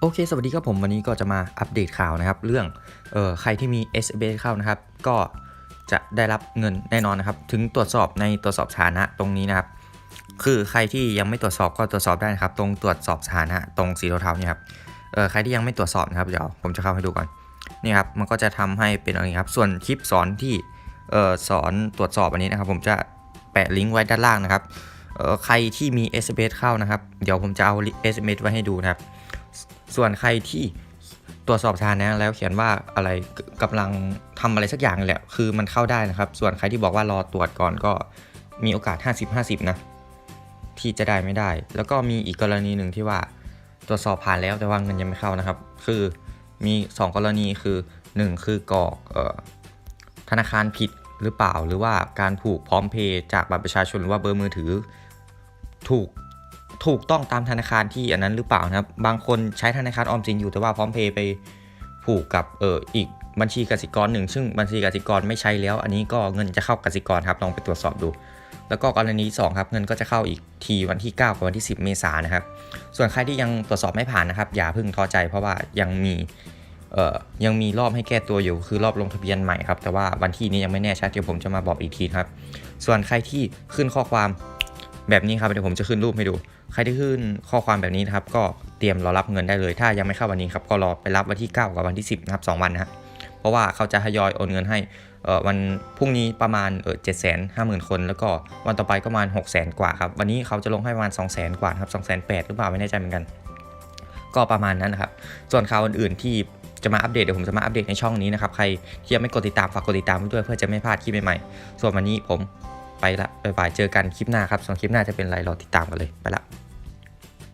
โอเค สวัสดีครับผม วันนี้ก็จะมาอัปเดตข่าวนะครับ เรื่องเออใครที่มี s b เข้านะครับ ก็จะได้รับเงินแน่นอนนะครับ ถึงตรวจสอบในตรวจสอบสถานะตรงนี้นะครับ คือใครที่ยังไม่ตรวจสอบก็ตรวจสอบได้นะครับ ตรงตรวจสอบสถานะตรงสีเทาๆเนี่ยครับเออใครที่ยังไม่ตรวจสอบนะครับเดี๋ยวผมจะเข้าให้ดูก่อนนี่ครับมันก็จะทำให้เป็นอะไรครับ ส่วนคลิปสอนที่เออสอนตรวจสอบอันนี้นะครับ ผมจะแปะลิงก์ไว้ด้านล่างนะครับเออใครที่มี s b เข้านะครับ เดี๋ยวผมจะเอา s b ไว้ให้ดูนะครับ ส่วนใครที่ตรวจสอบสถานนะแล้วเขียนว่าอะไรกำลังทำอะไรสักอย่างแหละคือมันเข้าได้นะครับ ส่วนใครที่บอกว่ารอตรวจก่อนก็มีโอกาส 50-50 นะ ที่จะได้ไม่ได้ แล้วก็มีอีกกรณีหนึ่งที่ว่าตรวจสอบผ่านแล้วแต่ว่าเงินยังไม่เข้านะครับ คือมี 2 กรณีคือ 1 คือกรอกธนาคารผิดหรือเปล่า หรือว่าการผูกพร้อมเพย์จากบัตรประชาชนหรือว่าเบอร์มือถือถูก ถูกต้องตามธนาคารที่อันนั้นหรือเปล่านะครับ บางคนใช้ธนาคารออมสินอยู่แต่ว่าพร้อมเพย์ไปผูกกับเอออีกบัญชีกสิกรหนึ่งซึ่งบัญชีกสิกรไม่ใช้แล้ว อันนี้ก็เงินจะเข้ากสิกรครับลองไปตรวจสอบดู แล้วก็กรณีที่สองครับเงินก็จะเข้าอีกทีวันที่ 9กับวันที่ 10 เมษายนนะครับ ส่วนใครที่ยังตรวจสอบไม่ผ่านนะครับ อย่าเพิ่งท้อใจเพราะว่ายังมีเอ่อยังมีรอบให้แก้ตัวอยู่คือรอบลงทะเบียนใหม่ครับแต่ว่าวันที่นี้ยังไม่แน่ชัดเดี๋ยวผมจะมาบอกอีกทีครับ ส่วนใครที่ขึ้นข้อความ แบบนี้ครับเดี๋ยวผมจะขึ้นรูปให้ดู ใครที่ขึ้นข้อความแบบนี้นะครับก็เตรียมรอรับเงินได้เลย ถ้ายังไม่เข้าวันนี้ครับก็รอไปรับวันที่ 9 กับวันที่ 10นะครับ2วันนะครับเพราะว่าเขาจะทยอยโอนเงินให้เอ่อวันพรุ่งนี้ประมาณเออเจ็ดแสนห้าหมื่นคน แล้วก็วันต่อไปก็ประมาณ6 0 0 0 0 0 กว่าครับ วันนี้เขาจะลงให้ประมาณ2 0 0 0 0 0 กว่าครับ2 0 0 0 0หรือเปล่าไม่แน่ใจเหมือนกัน ก็ประมาณนั้นนะครับ ส่วนข่าวอื่นๆที่จะมาอัปเดตเดี๋ยวผมจะมาอัปเดตในช่องนี้นะครับ ใครที่ยังไม่กดติดตามฝากกดติดตามไว้ด้วยเพื่อจะไม่พลาดคลิปใหม่ๆ ส่วนวันนี้ผม ไปละบายบายเจอกันคลิปหน้าครับส่วนคลิปหน้าจะเป็นอะไรรอติดตามกันเลยไปละ